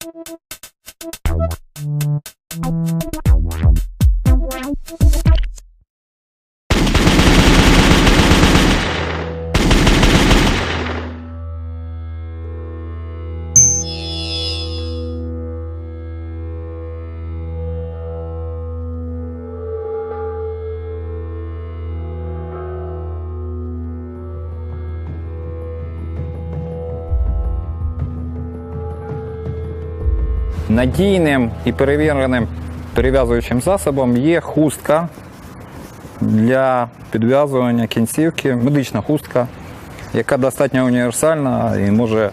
Thank you. Надійним і перевіреним перев'язуючим засобом є хустка для підв'язування кінцівки, медична хустка, яка достатньо універсальна і може,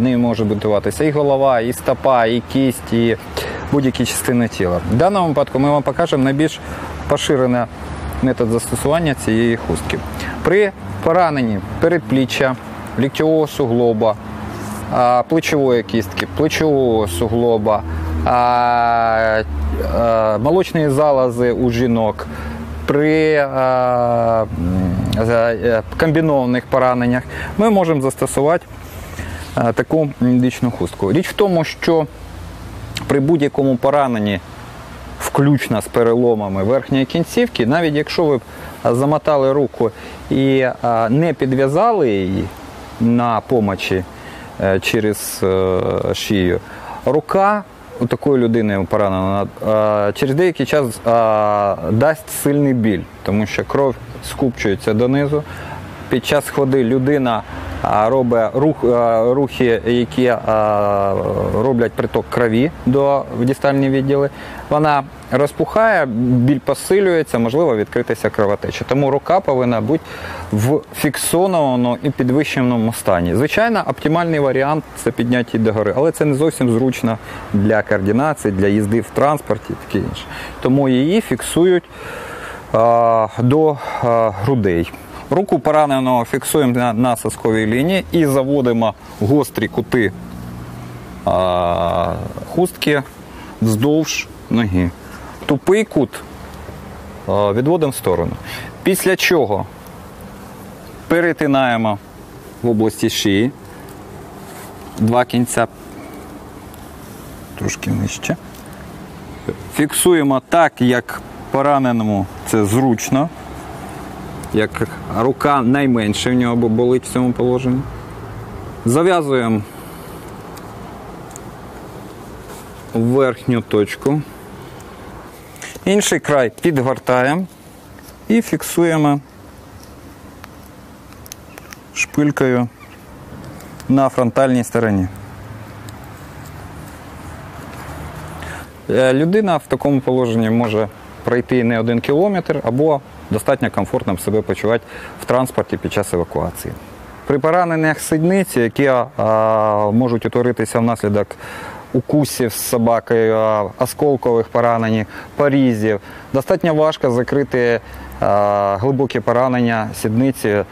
нею може бинтуватися і голова, і стопа, і кість, і будь-які частини тіла. В даному випадку ми вам покажемо найбільш поширений метод застосування цієї хустки. При пораненні передпліччя, ліктьового суглоба, плечової кістки, плечового суглоба, молочні залози у жінок. При е, комбінованих пораненнях ми можемо застосувати таку медичну хустку. Річ в тому, що при будь-якому пораненні, включно з переломами верхньої кінцівки, навіть якщо ви замотали руку і не підв'язали її на помочі через е, шию, рука у такої людини поранена е, через деякий час е, дасть сильний біль, тому що кров скупчується донизу. Під час ходи людина робить рух, рухи, які роблять приток крові до в дистальні відділи. Вона розпухає, біль посилюється, можливо відкритися кровотеча. Тому рука повинна бути в фіксованому і підвищеному стані. Звичайно, оптимальний варіант це підняття догори, але це не зовсім зручно для координації, для їзди в транспорті таке інше. Тому її фіксують а, до а, грудей. Руку пораненого фіксуємо на, на сосковій лінії і заводимо гострі кути а, хустки вздовж ноги. Тупий кут відводимо в сторону. Після чого перетинаємо в області шиї два кінця трошки нижче. Фіксуємо так, як пораненому це зручно, як рука найменше в нього болить в цьому положенні. Зав'язуємо верхню точку. Інший край підгортаємо і фіксуємо шпилькою на фронтальній стороні. Е, Людина в такому положенні може пройти не один кілометр або достатньо комфортно себе почувати в транспорті під час евакуації. При пораненнях сидниці, які а, можуть утворитися внаслідок укусів з собакою, осколкових поранень, порізів, достатньо важко закрити глибокі поранення сідниці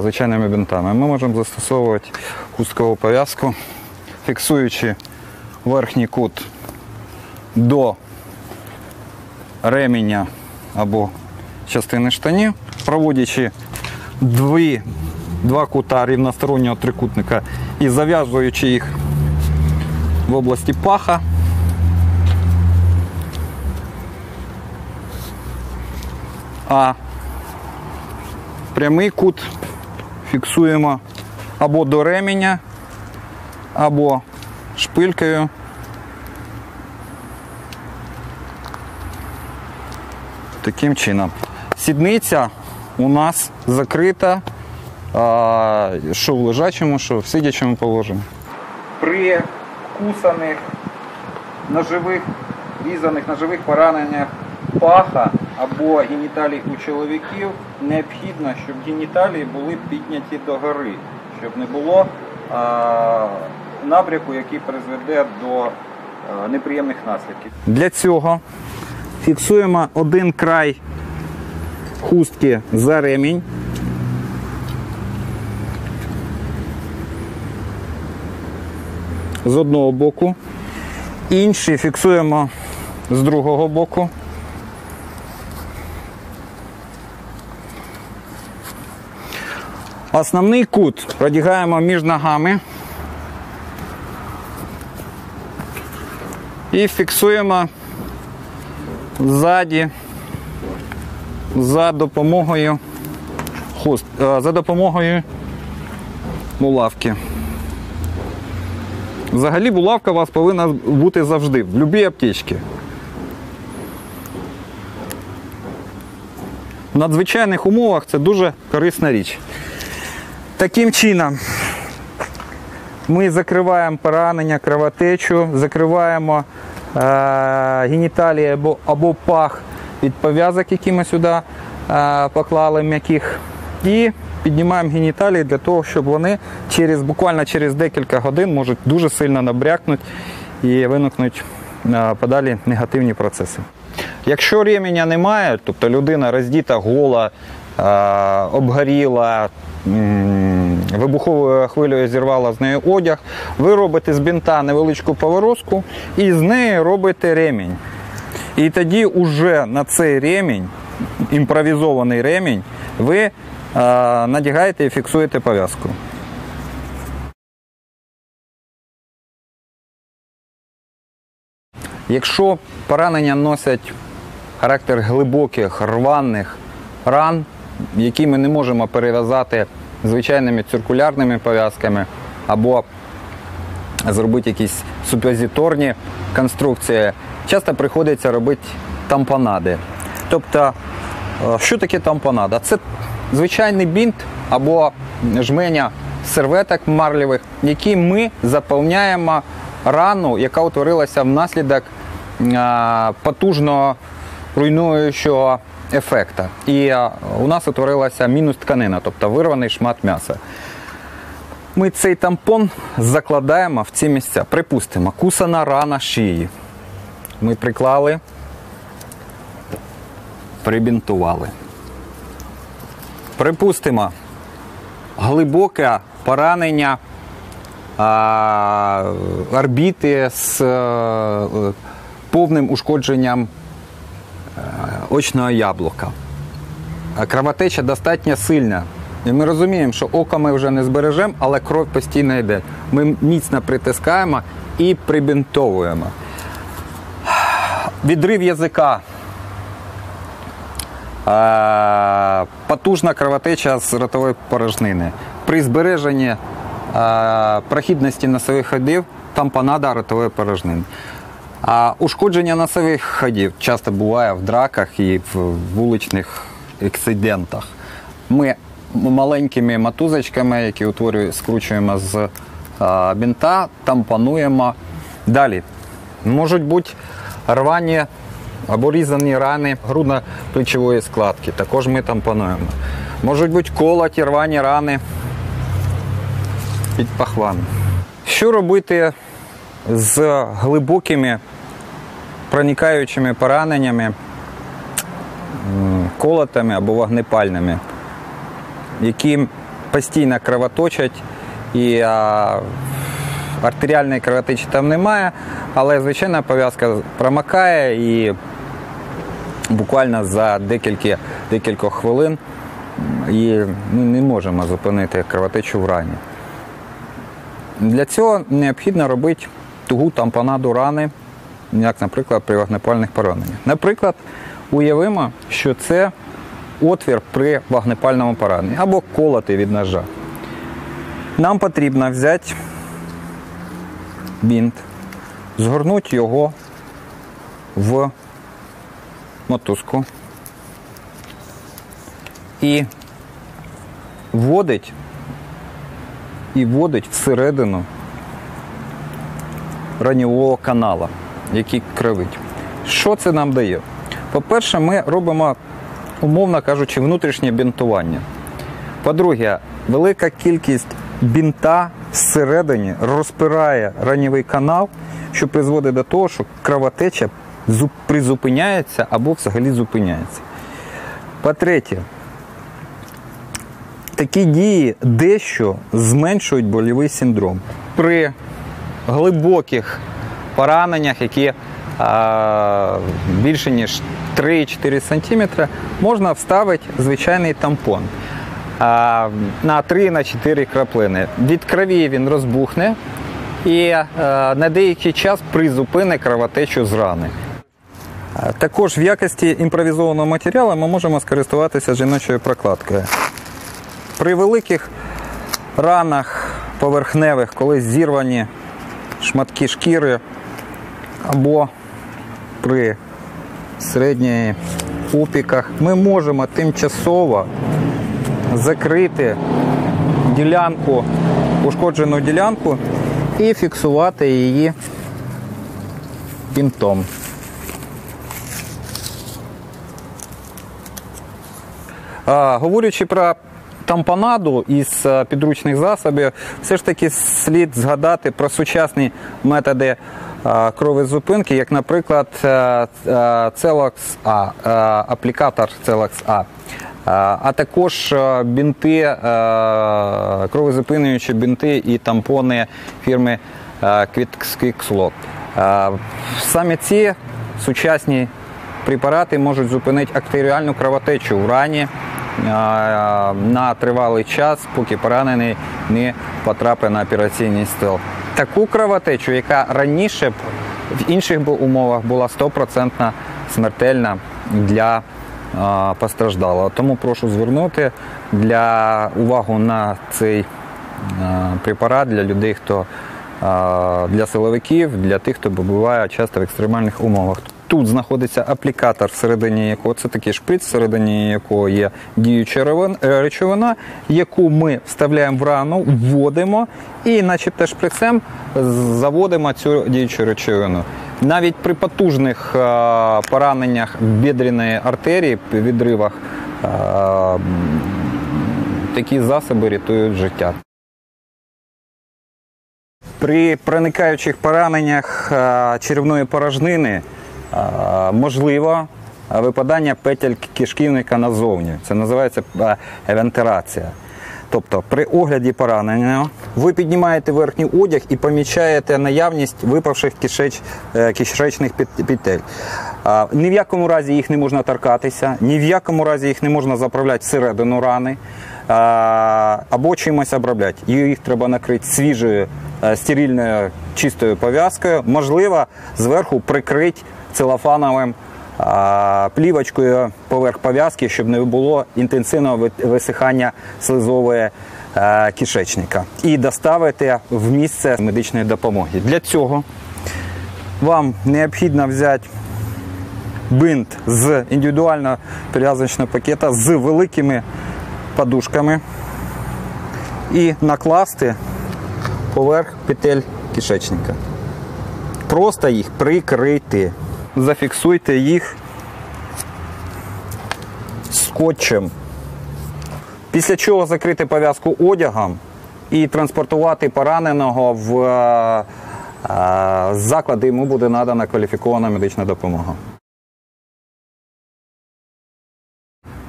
звичайними бинтами. Ми можемо застосовувати хусткову пов'язку, фіксуючи верхній кут до ременя або частини штанів, проводячи дві, два кута рівностороннього трикутника і зав'язуючи їх в області паха. А прямий кут фіксуємо або до ременя, або шпилькою. Таким чином. Сідниця у нас закрита, що в лежачому, що в сидячому положенні. При кусаних ножових, різаних ножових пораненнях паха або геніталій у чоловіків необхідно, щоб геніталії були підняті догори, щоб не було а, напрямку, який призведе до а, неприємних наслідків. Для цього фіксуємо один край хустки за ремінь. З одного боку. Інший фіксуємо з другого боку. Основний кут продягаємо між ногами. І фіксуємо ззаді за допомогою е, за допомогою булавки. Взагалі булавка у вас повинна бути завжди, в будь-якій аптечці. В надзвичайних умовах це дуже корисна річ. Таким чином ми закриваємо поранення, кровотечу, закриваємо е, геніталії або, або пах від пов'язок, які ми сюди е, поклали м'яких. І піднімаємо геніталії для того, щоб вони через, буквально через декілька годин можуть дуже сильно набрякнути і виникнуть подалі негативні процеси. Якщо ременя немає, тобто людина роздіта, гола, обгоріла, вибуховою хвилею зірвала з нею одяг, ви робите з бінта невеличку поворозку і з неї робите ремінь. І тоді уже на цей ремінь, імпровізований ремінь, ви надягаєте і фіксуєте пов'язку. Якщо поранення носять характер глибоких рваних ран, які ми не можемо перев'язати звичайними циркулярними пов'язками, або зробити якісь супозиторні конструкції, часто приходиться робити тампонади. Тобто, е, що таке тампонада? Це звичайний бінт або жменя серветок марлевих, які ми заповняємо рану, яка утворилася внаслідок потужного руйнуючого ефекту. І у нас утворилася мінус тканина, тобто вирваний шмат м'яса. Ми цей тампон закладаємо в ці місця. Припустимо, кусана рана шиї. Ми приклали, прибінтували. Припустимо, глибоке поранення а, орбіти з е, повним ушкодженням е, очного яблука. Кровотеча достатньо сильна. І ми розуміємо, що око ми вже не збережемо, але кров постійно йде. Ми міцно притискаємо і прибінтовуємо. Відрив язика. Потужна кровотеча з ротової порожнини. При збереженні прохідності носових ходів тампонада ротової порожнини. А ушкодження носових ходів часто буває в драках і в вуличних ексидентах. Ми маленькими мотузочками, які утворюємо, скручуємо з бінта, тампонуємо. Далі можуть бути рвані або різані рани грудно-плечової складки. Також ми тампонуємо. Можуть бути колоті, рвані рани під пахван. Що робити з глибокими проникаючими пораненнями, колотами або вогнепальними, які постійно кровоточать і артеріальної кровотечі там немає, але звичайна пов'язка промокає і буквально за декілька, декілька хвилин і ми не можемо зупинити кровотечу в рані. Для цього необхідно робити тугу тампонаду рани, як, наприклад, при вогнепальних пораненнях. Наприклад, уявимо, що це отвір при вогнепальному пораненні або колоти від ножа. Нам потрібно взяти бінт, згорнути його в мотузку і вводить і вводить всередину ранівого канала, який кривить. Що це нам дає? По-перше, ми робимо, умовно кажучи, внутрішнє бінтування. По-друге, велика кількість бінта всередині розпирає ранівий канал, що призводить до того, що кровотеча призупиняється або взагалі зупиняється. По-третє, такі дії дещо зменшують больовий синдром. При глибоких пораненнях, які а, більше ніж 3-4 см, можна вставити звичайний тампон на 3-4 краплини. Від крові він розбухне і е, на деякий час призупини кровотечу з рани. Також в якості імпровізованого матеріалу ми можемо скористуватися жіночою прокладкою. При великих ранах поверхневих, коли зірвані шматки шкіри, або при середніх опіках, ми можемо тимчасово закрити ділянку, ушкоджену ділянку і фіксувати її бінтом. Говорячи про тампонаду із е, підручних засобів, все ж таки слід згадати про сучасні методи е, кровозупинки, як, наприклад, Celox А, е, аплікатор Celox А. А також е, бінти, е, кровозупинюючі бінти і тампони фірми е, Е, Саме ці сучасні препарати можуть зупинити артеріальну кровотечу в рані на тривалий час, поки поранений не потрапить на операційний стіл. Таку кровотечу, яка раніше б в інших умовах була 100% смертельна для постраждалого. Тому прошу звернути для увагу на цей препарат для людей, хто для силовиків, для тих, хто побуває часто в екстремальних умовах. Тут знаходиться аплікатор, всередині якого це такий шприц, всередині якого є діюча е, речовина, яку ми вставляємо в рану, вводимо і, начебто, шприцем заводимо цю діючу речовину. Навіть при потужних е, пораненнях бідреної артерії, відривах, е, такі засоби рятують життя. При проникаючих пораненнях е, черевної порожнини можливо випадання петель кишківника назовні. Це називається евентерація. Тобто при огляді поранення ви піднімаєте верхній одяг і помічаєте наявність випавших кишеч, е, кишечних пет- петель. Ні в якому разі їх не можна торкатися, ні в якому разі їх не можна заправляти всередину рани або чимось обробляти. Їх треба накрити свіжою е, стерильною чистою пов'язкою, можливо, зверху прикрити целофановим плівочкою поверх пов'язки, щоб не було інтенсивного висихання слизової е, кишечника. І доставити в місце медичної допомоги. Для цього вам необхідно взяти бинт з індивідуального перев'язочного пакета з великими подушками і накласти поверх петель кишечника. Просто їх прикрити. Зафіксуйте їх скотчем. Після чого закрити пов'язку одягом і транспортувати пораненого в е, е, заклад, де йому буде надана кваліфікована медична допомога.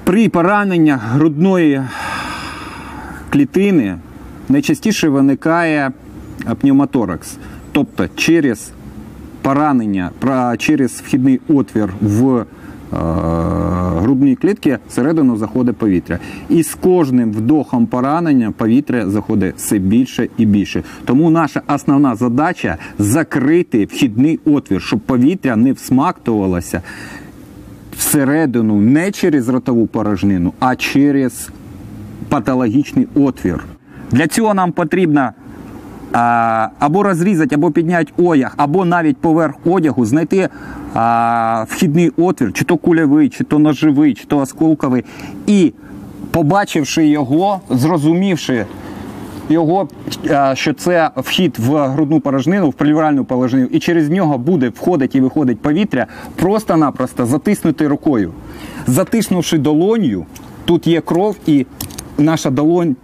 При пораненнях грудної клітини найчастіше виникає пневмоторакс. Тобто через поранення, через вхідний отвір в е, грудній клітці всередину заходить повітря. І з кожним вдохом поранення повітря заходить все більше і більше. Тому наша основна задача закрити вхідний отвір, щоб повітря не всмактувалося всередину не через ротову порожнину, а через патологічний отвір. Для цього нам потрібно а, або розрізати, або підняти одяг, або навіть поверх одягу знайти а, вхідний отвір, чи то кульовий, чи то ножовий, чи то осколковий. І побачивши його, зрозумівши його, що це вхід в грудну порожнину, в плівральну порожнину, і через нього буде входить і виходить повітря, просто-напросто затиснути рукою. Затиснувши долонью, тут є кров, і наша долонь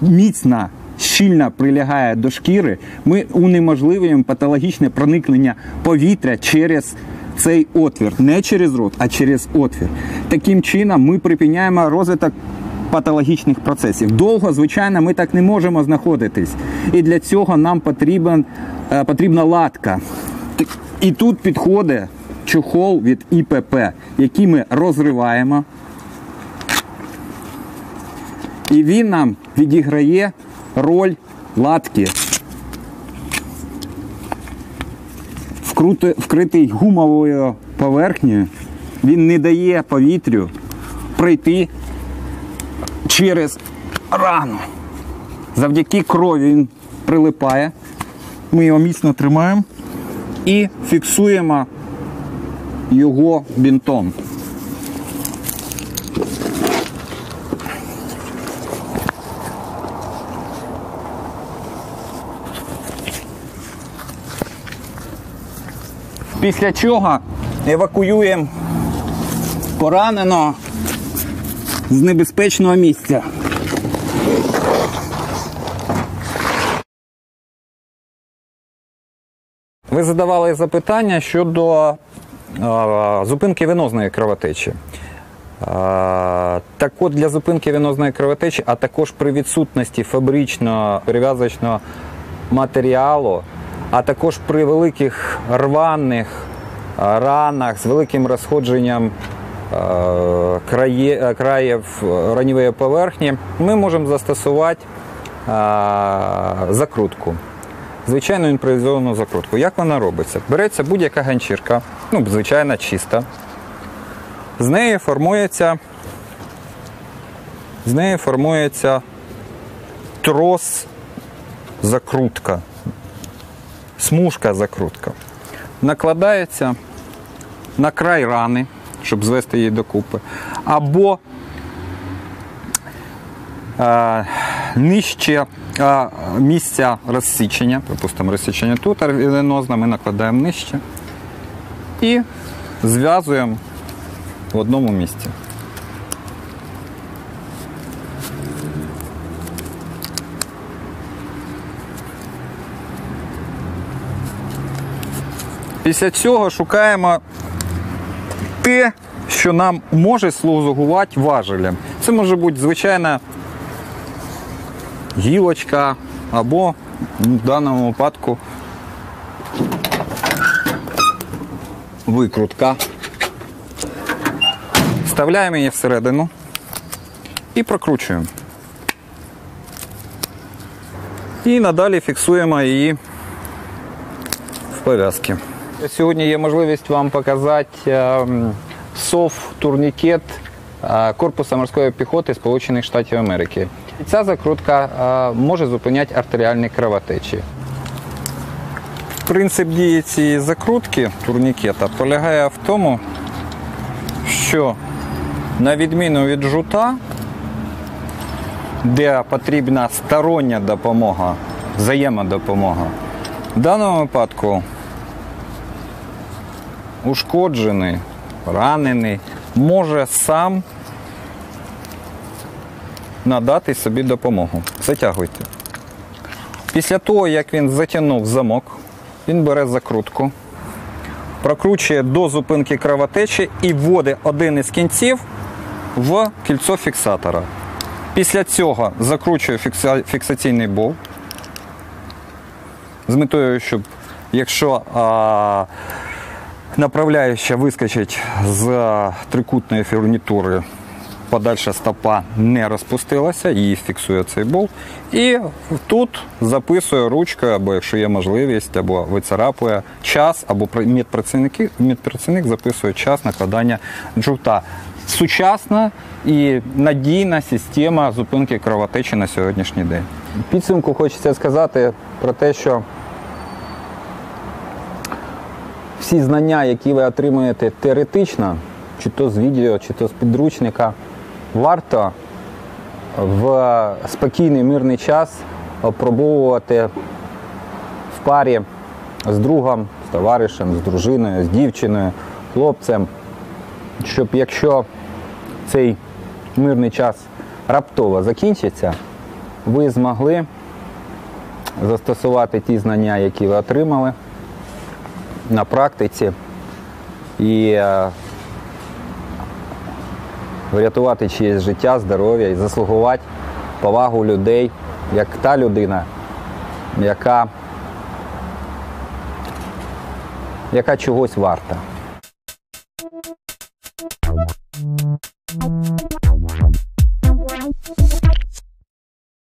міцна, щільно прилягає до шкіри, ми унеможливуємо патологічне проникнення повітря через цей отвір. Не через рот, а через отвір. Таким чином ми припиняємо розвиток патологічних процесів. Довго, звичайно, ми так не можемо знаходитись. І для цього нам потрібен, е, потрібна латка. І тут підходить чохол від ІПП, який ми розриваємо. І він нам відіграє роль латки. вкритий гумовою поверхнею, він не дає повітрю пройти через рану. Завдяки крові він прилипає. Ми його міцно тримаємо і фіксуємо його бінтом. Після чого евакуюємо пораненого з небезпечного місця. Ви задавали запитання щодо е, зупинки венозної кровотечі. Е, так от для зупинки венозної кровотечі, а також при відсутності фабричного перев'язочного матеріалу, а також при великих рваних ранах з великим розходженням е, крає- е, ранівої поверхні, ми можемо застосувати закрутку. Звичайно, імпровізовану закрутку. Як вона робиться? Береться будь-яка ганчірка, ну, звичайно, чиста. З неї формується, з неї формується трос закрутка, смужка закрутка. Накладається на край рани, щоб звести її докупи, або е, нижче е, місця розсічення, припустимо, розсічення тут венозне, ми накладаємо нижче і зв'язуємо в одному місці. Після цього шукаємо те, що нам може слугувати важелем. Це може бути звичайна гілочка або в даному випадку викрутка. Вставляємо її всередину і прокручуємо. І надалі фіксуємо її в пов'язки. Сьогодні є можливість вам показати ем, сов турнікет е, Корпуса морської піхоти Сполучених Штатів Америки. Ця закрутка е, може зупиняти артеріальні кровотечі. Принцип дії цієї закрутки турнікета полягає в тому, що на відміну від жута, де потрібна стороння допомога, взаємодопомога, в даному випадку ушкоджений, поранений може сам надати собі допомогу. Затягуйте. Після того, як він затягнув замок, він бере закрутку, прокручує до зупинки кровотечі і вводить один із кінців в кільцо фіксатора. Після цього закручує фікса- фіксаційний болт з метою, щоб якщо а, направляюча вискочить з трикутної фурнітури, подальша стопа не розпустилася, її фіксує цей болт. І тут записує ручкою, або якщо є можливість, або вицарапує час, або медпрацівник записує час накладання джута. Сучасна і надійна система зупинки кровотечі на сьогоднішній день. Підсумку хочеться сказати про те, що всі знання, які ви отримуєте теоретично, чи то з відео, чи то з підручника, варто в спокійний мирний час опробовувати в парі з другом, з товаришем, з дружиною, з дівчиною, хлопцем, щоб якщо цей мирний час раптово закінчиться, ви змогли застосувати ті знання, які ви отримали на практиці і е, врятувати чиєсь життя, здоров'я і заслугувати повагу людей, як та людина, яка, яка чогось варта.